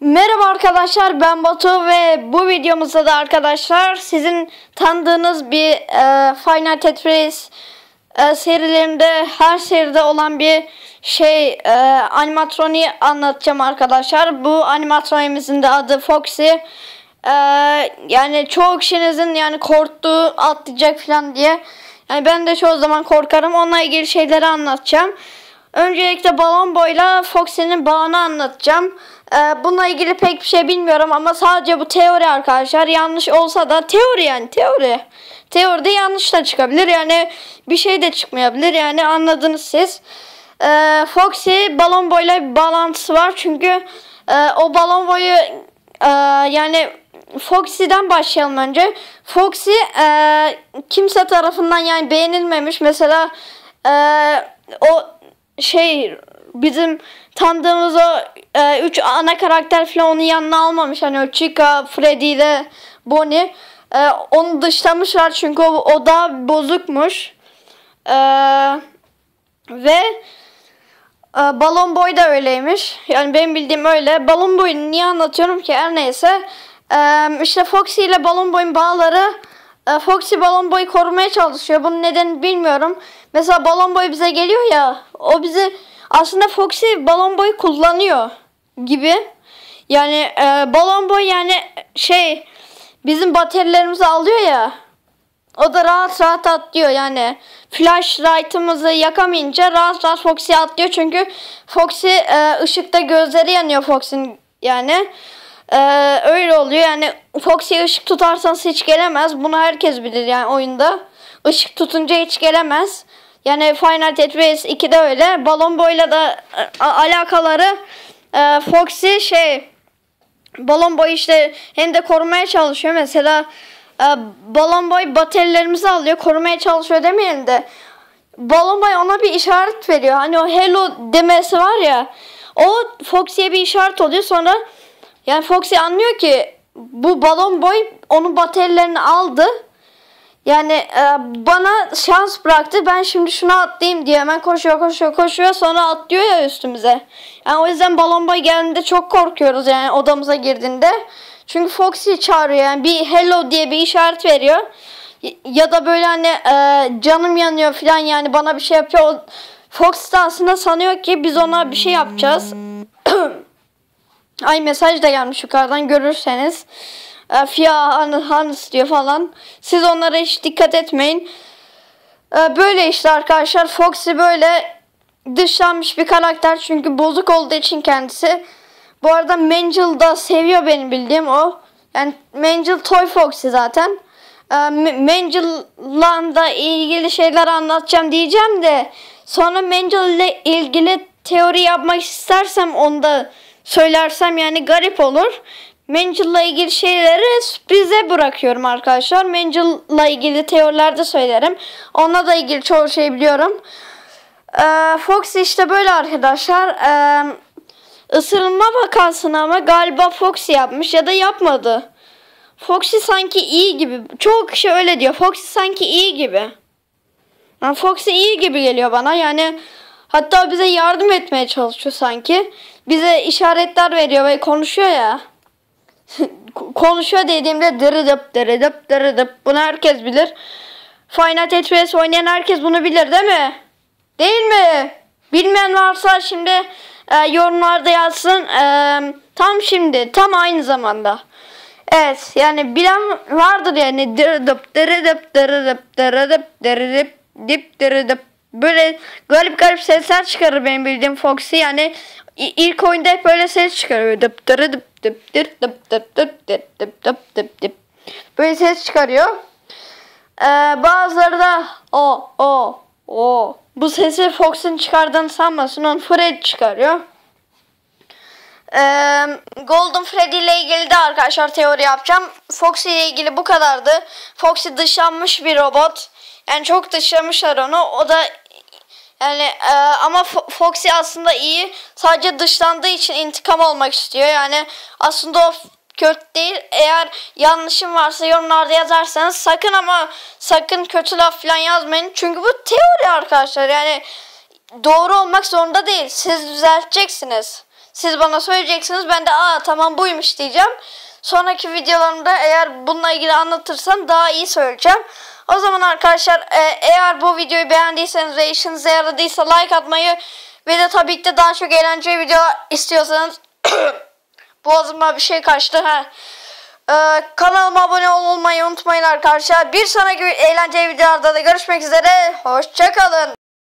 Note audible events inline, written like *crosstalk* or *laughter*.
Merhaba arkadaşlar ben Batu ve bu videomuzda da arkadaşlar sizin tanıdığınız bir e, Final Tetris e, serilerinde her seride olan bir şey e, animatroniği anlatacağım arkadaşlar. Bu animatronimizin de adı Foxy. E, yani çoğu kişinizin yani korktuğu atlayacak falan diye. Yani ben de çoğu zaman korkarım. Onunla ilgili şeyleri anlatacağım. Öncelikle balon boyla Foxy'nin bağını anlatacağım. Ee, bununla ilgili pek bir şey bilmiyorum ama sadece bu teori arkadaşlar. Yanlış olsa da teori yani teori. Teoride yanlış da çıkabilir yani bir şey de çıkmayabilir yani anladınız siz. Ee, Foxy balon boyla bir bağlantısı var çünkü e, o balon boyu e, yani Foxy'den başlayalım önce. Foxy e, kimse tarafından yani beğenilmemiş mesela e, o şey bizim tanıdığımız o e, üç ana karakter falan onun yanına almamış. Hani o Chica, Freddy ile Bonnie. E, onu dışlamışlar çünkü o, o da bozukmuş. E, ve e, Balon Boy da öyleymiş. Yani benim bildiğim öyle. Balon Boy'u niye anlatıyorum ki? Her neyse. E, işte Foxy ile Balon Boy'un bağları e, Foxy Balon Boy'u korumaya çalışıyor. Bunun nedeni bilmiyorum. Mesela Balon Boy bize geliyor ya. O bizi aslında Foxy Balon Boy kullanıyor gibi. Yani e, Balon Boy yani şey bizim baterilerimizi alıyor ya. O da rahat rahat atlıyor yani. Flashlight'ımızı yakamayınca rahat rahat Foxy atlıyor. Çünkü Foxy e, ışıkta gözleri yanıyor Foxy'nin yani. E, öyle oluyor yani Foxy ışık tutarsanız hiç gelemez. Bunu herkes bilir yani oyunda. Işık tutunca hiç gelemez. Yani Final Tetris 2'de öyle. Balon boyla da e, alakaları e, Foxy şey balon boy işte hem de korumaya çalışıyor. Mesela e, balon boy baterilerimizi alıyor. Korumaya çalışıyor demeyelim de balon boy ona bir işaret veriyor. Hani o hello demesi var ya o Foxy'ye bir işaret oluyor. Sonra yani Foxy anlıyor ki bu balon boy onun baterilerini aldı yani e, bana şans bıraktı. Ben şimdi şuna atlayayım diye hemen koşuyor koşuyor koşuyor sonra atlıyor ya üstümüze. Yani o yüzden balon boy geldiğinde çok korkuyoruz yani odamıza girdiğinde. Çünkü Foxy çağırıyor yani bir hello diye bir işaret veriyor. Ya da böyle hani e, canım yanıyor falan yani bana bir şey yapıyor. Fox da aslında sanıyor ki biz ona bir şey yapacağız. *clears throat* Ay mesaj da gelmiş yukarıdan görürseniz. E, Fia Hans diyor falan. Siz onlara hiç dikkat etmeyin. E, böyle işte arkadaşlar. Foxy böyle dışlanmış bir karakter. Çünkü bozuk olduğu için kendisi. Bu arada Mangel da seviyor benim bildiğim o. Yani Mangel Toy Foxy zaten. E, Mangel'la da ilgili şeyler anlatacağım diyeceğim de sonra Mangel ile ilgili teori yapmak istersem onu da söylersem yani garip olur. Mangel'la ilgili şeyleri sürprize bırakıyorum arkadaşlar. Mangel'la ilgili teorilerde söylerim. Onunla da ilgili çoğu şey biliyorum. Ee, Fox işte böyle arkadaşlar. Ee, ısırılma vakasını ama galiba Fox yapmış ya da yapmadı. Foxy sanki iyi gibi. Çoğu kişi öyle diyor. Foxy sanki iyi gibi. Yani Foxy iyi gibi geliyor bana. Yani hatta bize yardım etmeye çalışıyor sanki. Bize işaretler veriyor ve konuşuyor ya konuşuyor dediğimde dırıdıp dırıdıp dırıdıp bunu herkes bilir. Final Tetris oynayan herkes bunu bilir değil mi? Değil mi? Bilmeyen varsa şimdi e, yorumlarda yazsın. E, tam şimdi tam aynı zamanda. Evet yani bilen vardır yani dırıdıp dırıdıp dırıdıp dırıdıp dırıdıp dip dırıdıp böyle garip garip sesler çıkarır benim bildiğim Foxy yani ilk oyunda hep böyle ses çıkarıyor. Dıp dırı dıp dıp dıp dıp dıp dıp dıp dıp dıp dıp. Böyle ses çıkarıyor. Ee, bazıları da o o o bu sesi Fox'un çıkardığını sanmasın onu Fred çıkarıyor. Ee, Golden Freddy ile ilgili de arkadaşlar teori yapacağım. Foxy ile ilgili bu kadardı. Foxy dışlanmış bir robot. Yani çok dışlamışlar onu. O da yani e, ama Foxy aslında iyi. Sadece dışlandığı için intikam olmak istiyor. Yani aslında o kötü değil. Eğer yanlışım varsa yorumlarda yazarsanız sakın ama sakın kötü laf falan yazmayın. Çünkü bu teori arkadaşlar. Yani doğru olmak zorunda değil. Siz düzelteceksiniz. Siz bana söyleyeceksiniz. Ben de aa tamam buymuş diyeceğim. Sonraki videolarımda eğer bununla ilgili anlatırsam daha iyi söyleyeceğim. O zaman arkadaşlar e, eğer bu videoyu beğendiyseniz ve işinize yaradıysa like atmayı ve de tabii ki de daha çok eğlenceli video istiyorsanız *coughs* boğazıma bir şey kaçtı. ha. Ee, kanalıma abone olmayı unutmayın arkadaşlar. Bir sonraki eğlenceli videolarda da görüşmek üzere. Hoşçakalın.